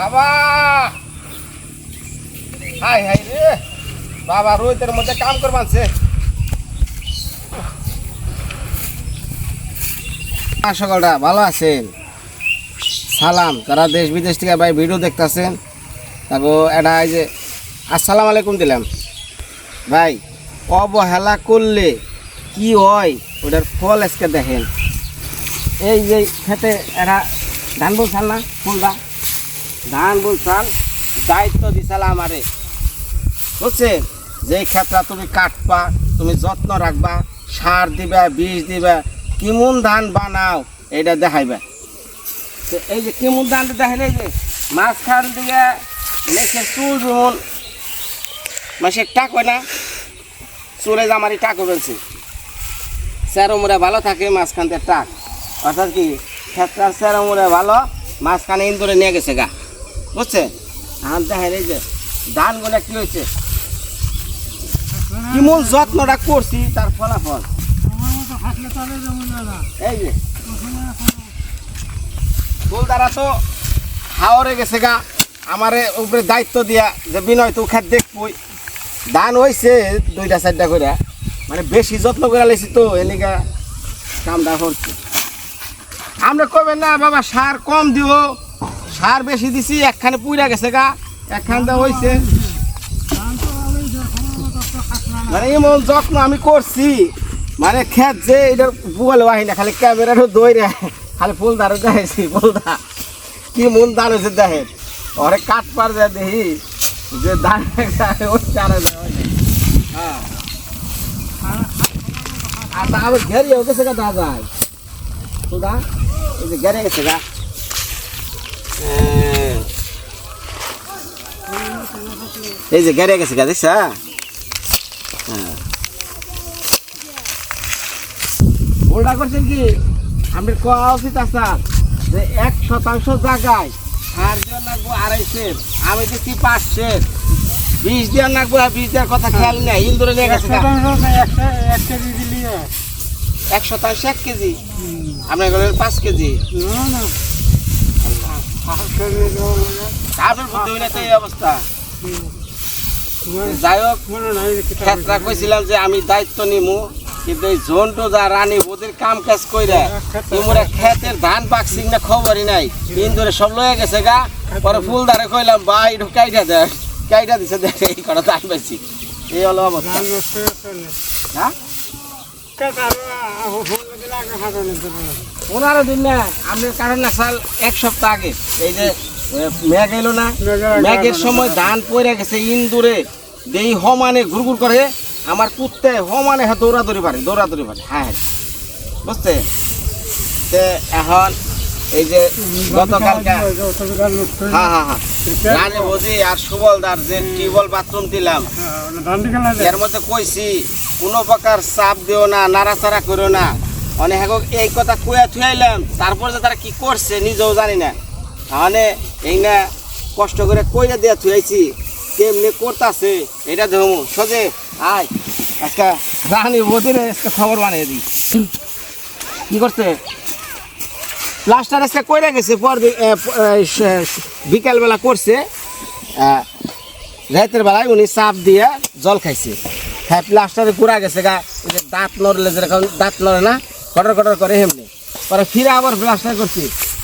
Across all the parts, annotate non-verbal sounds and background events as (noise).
বাবা! High high রে! বাবা রোহিতের মধ্যে কাম করবানছে সকালটা ভালো আছেন? সালাম। তারা দেশ বিদেশ থেকে ভাই ভিডিও দেখতেছেন তারপর এটা এই যে, আসসালাম আলাইকুম দিলাম। ভাই, অবহেলা করলে কি হয়? ওটার ফল আজকে দেখেন। এই যে খেতে, এরা ধান বলছাল না, ফুলদা? ধান বলছাল দায়িত্ব দিছাল আমারে। বুঝছে? যে ক্ষেত্রে তুমি কাটবা, তুমি যত্ন রাখবা, সার দিবা, বীজ দিবা, কেমন ধান বানাও এটা দেখাইবা। তো এই যে কেমন ধানটা দেখাইলে যে মাঝখান দিয়ে লেখে চুল রুন মাসে টাক হয় না, চুলে জামারি টাক বলছে। স্যার উমরে ভালো থাকে, মাঝখান দিয়ে টাক। অর্থাৎ কি ক্ষেত্রার স্যার উমরে ভালো, মাঝখানে ইন্দুরে নিয়ে গেছে গা। বুঝছে আন দেখেন এই যে ধানগুলো কি হয়েছে? কেমন যত্নটা করছি, তার ফলাফল। এই যে। ফুলদারা তো হাওরে গেছে গা। আমারে উপরে দায়িত্ব দিয়া যে বিনয় তো খাত দেখবই। ধান হয়েছে দুইটা, চারটা করে। মানে বেশি যত্ন করে লাইছি তো, এলিগা কামটা হচ্ছে আমরা কবেন না, বাবা, সার কম দিও। সার বেশি দিছি, একখানে পুইরা গেছে গা, একখানটা হয়েছে মানে এমন যত্ন আমি করছি মানে খেত যে এটার বুয়ালে বাহি না, খালি ক্যামেরারও দইরে, খালি ফুল দাঁড়ো দেখাইছি, ফুলদা। কি মন দান হয়েছে দেখেন। ওরে কাঠ পার যায় দেখি, যে দান ওই চারা হ্যাঁ। আর তা আবার ঘেরিয়ে গেছে গা দাদা ফুলদা, এই যে ঘেরে গেছে গা। এই যে ঘেরে গেছে গা দেখছ? ওটা করছেন কি? আমি কোয়া উচিত আসার যে এক শতাংশ জায়গায় সার দেওয়ার লাগবো আড়াইশের আমি দিচ্ছি পাঁচশের বিষ দেওয়ার লাগবো আর বিষ দেওয়ার কথা খেয়াল নেই। ইন্দুরে নিয়ে গেছে গা। এক শতাংশ এক কেজি আপনার পাঁচ কেজি। আপনার বুদ্ধি হইলে তো এই অবস্থা। যাই হোক ক্ষেত্রা কইছিলাম যে আমি দায়িত্ব নিমু কিন্তু এই জন্টু যা রানী ওদের কাম কাজ কইরা তোমরা ক্ষেতের ধান পাকছিং না খবরই নাই। ইন্দুরে সব লয়ে গেছে গা। পরে ফুলদারে কইলাম ভাই একটু কাইটা দে কাইটা দিছে দেখ এই কটা ধান পাইছি। এই হলো অবস্থা। হ্যাঁ? পনেরো দিন না আপনার কারণ না সাল এক সপ্তাহ আগে এই যে মেঘ এলো না মেঘের সময় ধান পড়ে গেছে ইন্দুরে দেই হমানে ঘুরঘুর করে আমার কুত্তে হমানে হ্যাঁ দৌড়াদৌড়ি পারে দৌড়াদৌড়ি পারে হ্যাঁ হ্যাঁ বুঝতে এখন এই যে গতকালকে হ্যাঁ হ্যাঁ হ্যাঁ আর সুবলদার যে টিউবওয়েল বাথরুম দিলাম এর মধ্যে কইছি কোনো প্রকার চাপ দিও না নাড়াচাড়া করো না। অনেক এই কথা কুয়া থুয়াইলাম তারপর যে তারা কি করছে নিজেও জানি না। তাহলে এই না কষ্ট করে কইরা দিয়া থুয়াইছি কেমনে করতাছে এটা ধমু সোজে আয় আজকে রানী বদির আজকে খবর বানিয়ে দিই। কি করছে? প্লাস্টার আজকে কইরা গেছে, পর বিকালবেলা করছে রাতের বেলায় উনি চাপ দিয়ে জল খাইছে। হ্যাঁ প্লাস্টারে পুরা গেছে গা, ওই যে দাঁত নড়লে যেরকম, দাঁত নড়ে না, কটর কটর করে এমনি পরে ফিরে আবার প্লাস্টার করছি।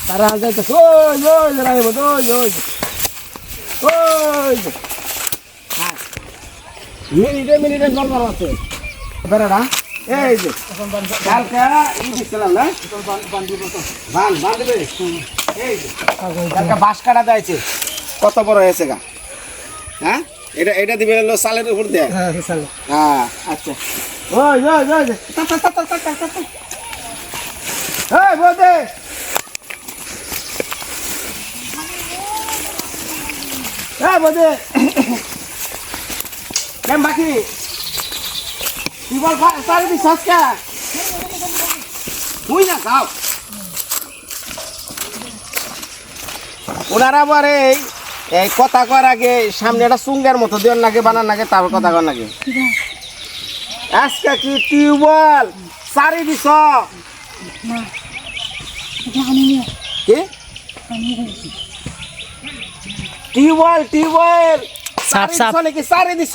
তারা ওই হ্যাঁ। মিনিটে মিনিটে জল মারা আছে এই যে না? এই যে বাঁশ কাটা কত বড় হয়েছে গা? হ্যাঁ? এটা এটা দিবে সালের উপর দেয়? হ্যাঁ, হ্যাঁ, হ্যাঁ আচ্ছা হ্যাঁ ওই ওই বোধে (coughs) বাকি। কি বল সারে দি সস্কা তুই না খাও ওনারা আবার এই এই কথা কর আগে সামনে একটা চুঙ্গার মতো দেওয়ার নাকি বানার নাকি তারপর কথা কর নাকি। আজকে কি টিউবওয়েল? সারি দিছ কি? Tubewell tubewell. সাপ, সাপ। নাকি সারে দিছ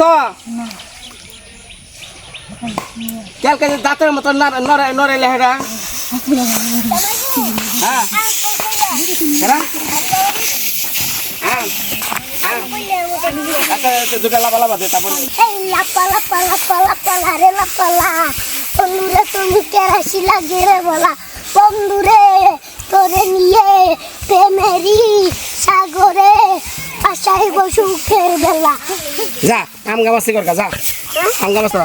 লাপা লাপা লাপা লা রে লাপা লা। বন্ধুরে তুমি কেরাসি লাগে রে বলা। বন্ধুরে তোরে নিয়ে প্রেমেরি সাগরে আশাই সুখের বেলা। যা আম গামাসি কর যা। আম গামাস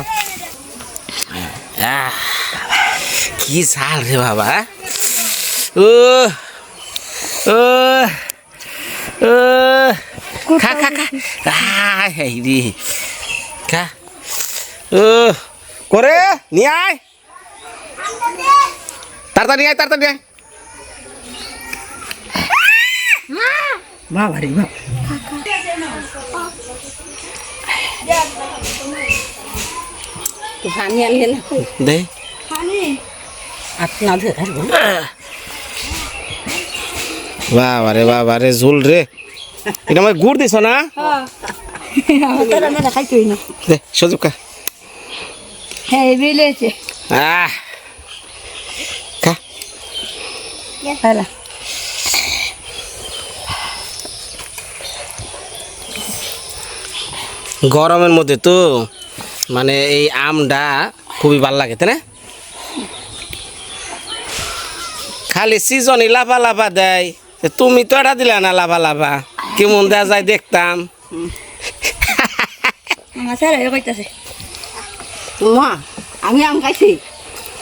কি ঝাল রে বাবা ও ও ও খা খা খা। রে। খা। ও করে নিয়ে আয়। তাড়াতাড়ি আয় তাড়াতাড়ি আয়। বাবা। রে বাবা পানি আনলে না দে। আপনাদের বাবা রে বাবা রে ঝুল রে। এটা আমার গুড় দিছ না? দে খা। হ্যাঁ বেলেছে আহ। খা। হ্যাঁ। গরমের মধ্যে তো মানে এই আমটা খুবই ভালো লাগে তাই না? খালি সিজনই লাভা লাভা দেয়। তুমি তো এটা দিলে না লাভা লাভা কেমন দেওয়া যায় দেখতাম। আমি আম খাইছি।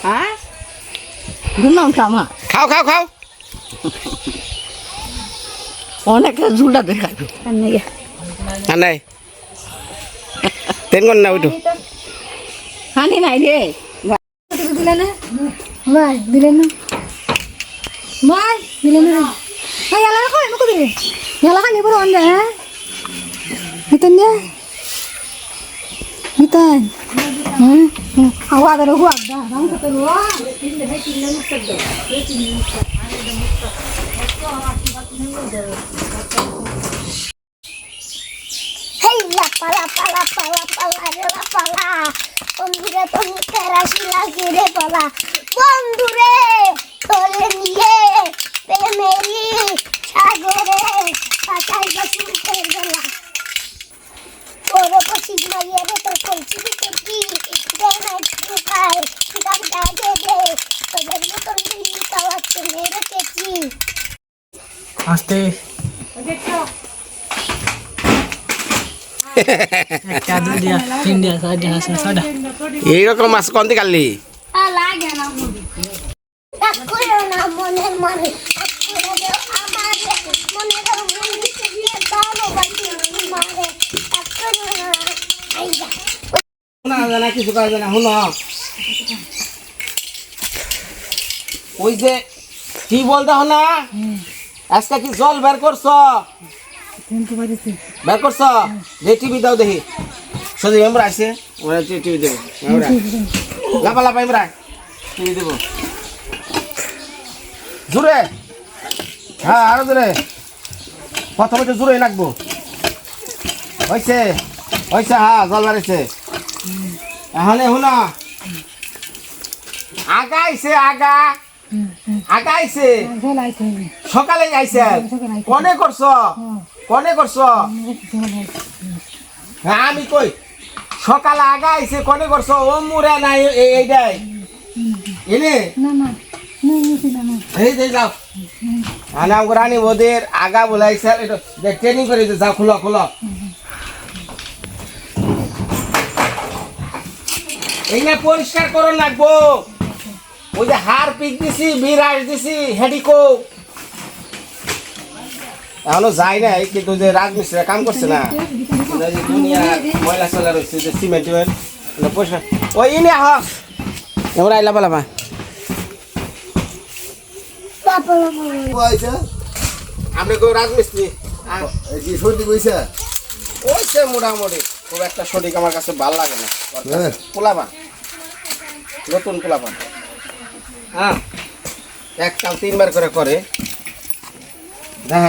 হ্যাঁ? খাও খাও খাও অনেক ঝুলটা দেখাবে আর নাই তেন কর না ওইটু হানি নাই রে দিলে না ভাই দিলে না ভাই দিলে না ভাই এলা কই মুকো দিলে এলা খানি বড় অন্ধে হ্যাঁ মিতন দে মিতন হুম আওয়া দরে হুয়া দা রাম কত রোয়া এই লাপা লাপা লাপা লাপা লা রে লাপা লা বন্ধুরে, তুমি কেরাসি লাগে রে বলা বন্ধুরে তোরে নিয়ে প্রেমেরি সাগরে আশাই সুখের বেলা তোর পশিক মাইয়ে রে তোর কলছি পেছি আস্তে। কিছু করা যায় না শুনো। ওই যে কি বলতে না আজকে কি জল বের করছ? বের করছ? যে টিভি দাও দেখি। সজি মেম্বার আছে? ওরা টিভি দেবো। লাপা লাপা আমরা টিভি দেবো। জোরে হ্যাঁ আরও জোরে প্রথমে তো জোরে লাগবো। হয়েছে হয়েছে হ্যাঁ জল বেড়েছে। তাহলে শুন আগা আইছে আগা। আগা আইছে। সকালে আইছে। কনে করছ? কনে করছ? হ্যাঁ আমি কই? সকালে আগা আইছে কনে করছ? ও মুরা নাই এই এইটাই এনে? এই যে যাও। আনাম রানী ওদের আগা বলাইছে এটা ট্রেনিং করে যাও খুলো খুলো। এইনা পরিষ্কার করো লাগবো। ওই যে হার পিক দিছি বিরাজ দিছি হেডিকো এখনও যাই নাই কিন্তু যে রাজমিস্ত্রি কাম করছে না যে দুনিয়া ময়লা চলা রয়েছে যে সিমেন্ট টিমেন্ট ওই ইনে আহ! এবার আইলা পালামা বাবা বাবা আইসা আমরা কেউ রাজমিস্ত্রি সর্দি ওইছে মোটামুটি খুব একটা সঠিক আমার কাছে ভালো লাগে না। হ্যাঁ। পোলাপান। নতুন পোলাপান। হ্যাঁ এক কাল তিনবার করে করে। দেখা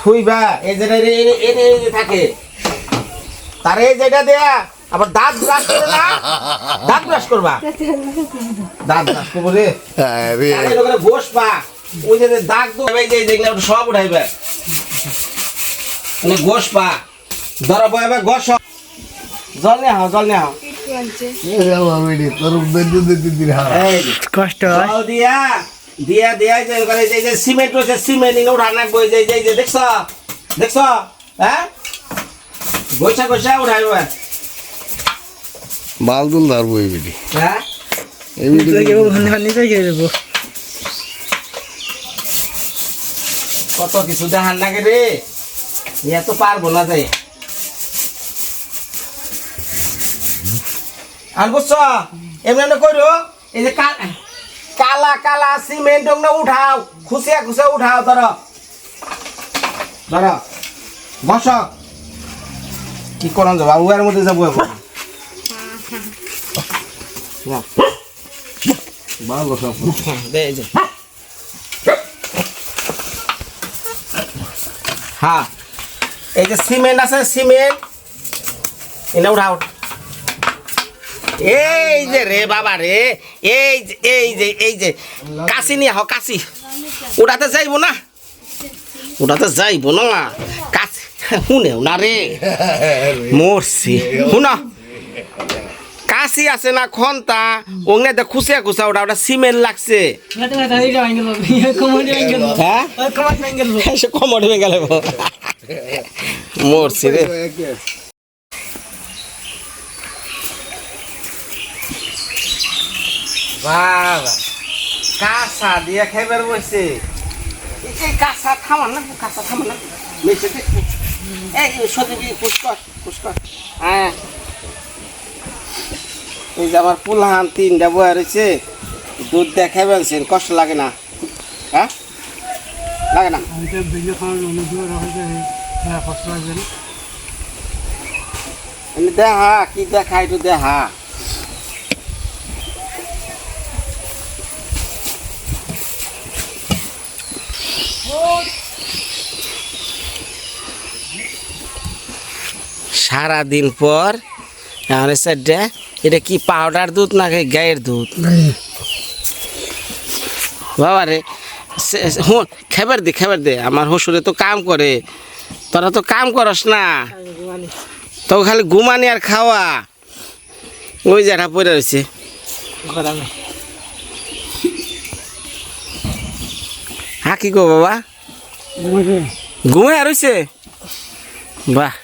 থুইবা এই যেটা এনে থাকে। তার এই যেটা দেয়া আবার দাঁত ব্রাশ করে না? দাঁত ব্রাশ করবা? দাঁত ব্রাশ করব রে। গোশ পা ওই যে দাগ যে দেখলে ওটা সব উঠাইবে। মানে গোশ পা ধরো বয়াবে গোশ জল নিয়ে হাও জল নিয়ে হাও কষ্ট হয়। দিয়া দিয়া দিয়া যে এই যে- যে সিমেন্ট রয়েছে সিমেন্ট ইনে উঠা নাকবো এই যে যে- যে দেখছ? দেখছ? হ্যাঁ? গোসা গোসা উঠাইবে বালদুল ধরবো এই বেটি হ্যাঁ? এই বেটি নিচে গিয়ে দেবো কত কিছু দেখার লাগে রে? ইয়া তো পারব না যাই আর বুঝছ এমনি করো এই যে কা- কালা কালা সিমেন্ট উঠাও। খুশিয়া খুশিয়া উঠাও ধর। ধর। বস। কি করান যাব উয়ার মধ্যে যাব এখন। ভালো সব যে। হ্যাঁ। এই যে সিমেন্ট আছে সিমেন্ট এনে উঠাও। এই যে রে বাবা রে। এই যে এই যে এই যে। কাশি নিয়ে আহ কাশি। ওটাতে যাইবো না? ওটাতে যাইবো না। কাশি। শুনেও না রে। মরছি। শুন। কাশি আছে না খন্তা? ওনে দে খুসে খুসা ওটা ওটা সিমেন্ট লাগছে। হ্যাঁ? কমর ভেঙে গেল। মরছি রে। বাবা কাঁচা দিয়ে খাইবার বসে এই কাঁচা থামান না কাঁচা থামান না। দে। এই সত্যি দিয়ে পুষ্কর পুষ্কর হ্যাঁ। এই যে আমার পুলহান তিনটা বয়া রয়েছে দুধ দিয়ে খাইবার কষ্ট লাগে না। হ্যাঁ? লাগে না? দেখা কি দেখা একটু দেখা। সারা দিন পর এখন স্যারটা এটা কি পাউডার দুধ নাকি গায়ের দুধ? বাবা রে খেবার দে খেবার দে আমার শ্বশুরে তো কাম করে তোরা তো কাম করস না। তো খালি ঘুমানি আর খাওয়া। ওই জায়গা পড়ে রয়েছে। হ্যাঁ কি গো বাবা? ঘুমায় রয়েছে? বাহ।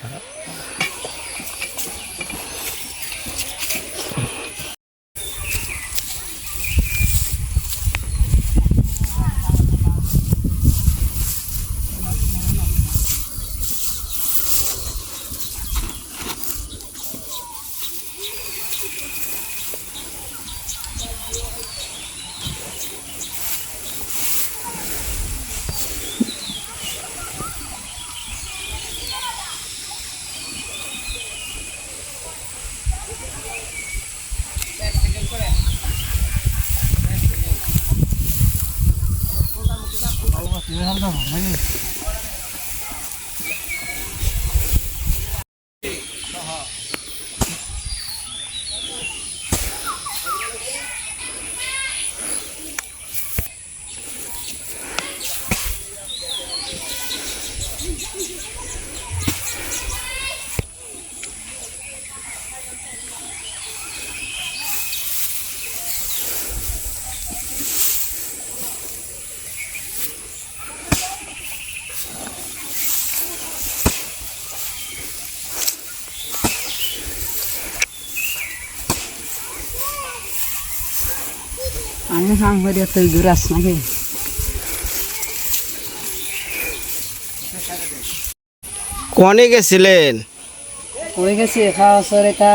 আমি কাম করি তুই ঘুরাস নাকি? কনে গেছিলেন? হয়ে গেছি? খাওয়া সরে তা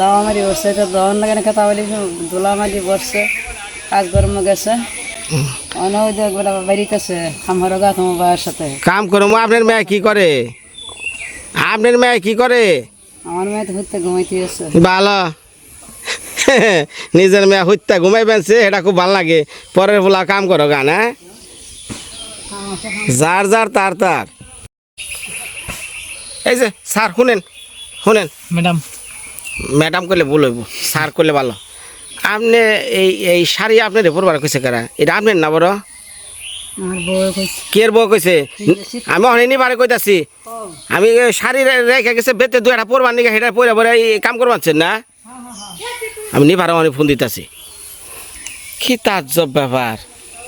দাওয়া মারি বসছে তো দহন লাগে না কথা বলি দোলা মারি বসছে কাজ গরম গেছে। অন্য একবার বাড়িতেছে আমার গা তোমার বাবার সাথে। কাম করব আপনার মেয়ে কি করে? আপনার মেয়ে কি করে? আমার মেয়ে তো ঘুরতে ঘুমাইতে গেছে। ভালো। (laughs) নিজের মেয়ে হত্যা ঘুমাই পেনছে এটা খুব ভালো লাগে। পরের বলা কাম করো গান হ্যাঁ? যার যার তার তার। এই যে স্যার শুনেন শুনেন। ম্যাডাম। ম্যাডাম করলে ভুল হইব স্যার করলে ভালো। আপনি এই এই শাড়ি আপনার পরবার কইছে কারা? এটা আপনার না বড়? আমার বউ কইছে। কের বউ কইছে? আমি অনেক বারে কইতাছি। আমি শাড়ি রে- রেখে গেছে বেতে দু একটা পরবার নিকে সেটা পরে পরে এই কাম করবাচ্ছেন না? আমি নিবার অনেক ফোন দিতেছি। কি তাজব ব্যাপার।